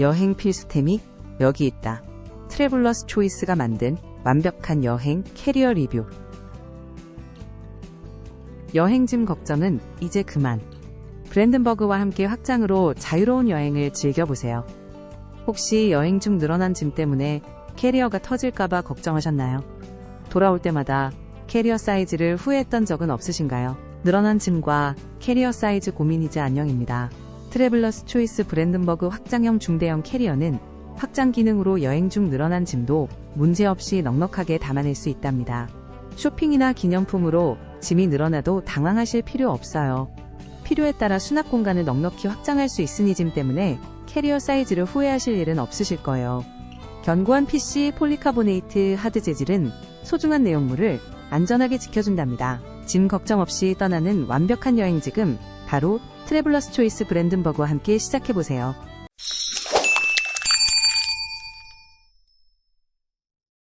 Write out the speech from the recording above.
여행 필수템이 여기 있다. 트래블러스 초이스가 만든 완벽한 여행 캐리어 리뷰. 여행짐 걱정은 이제 그만. 브랜든버그와 함께 확장으로 자유로운 여행을 즐겨보세요. 혹시 여행 중 늘어난 짐 때문에 캐리어가 터질까봐 걱정하셨나요? 돌아올 때마다 캐리어 사이즈를 후회했던 적은 없으신가요? 늘어난 짐과 캐리어 사이즈 고민이지 안녕입니다. 트래블러스 초이스 브랜든버그 확장형 중대형 캐리어는 확장 기능으로 여행 중 늘어난 짐도 문제없이 넉넉하게 담아낼 수 있답니다. 쇼핑이나 기념품으로 짐이 늘어나도 당황하실 필요 없어요. 필요에 따라 수납 공간을 넉넉히 확장할 수 있으니 짐 때문에 캐리어 사이즈를 후회하실 일은 없으실 거예요. 견고한 PC 폴리카보네이트 하드 재질은 소중한 내용물을 안전하게 지켜준답니다. 짐 걱정 없이 떠나는 완벽한 여행 지금 바로 트래블러스 초이스 브랜든버그와 함께 시작해보세요.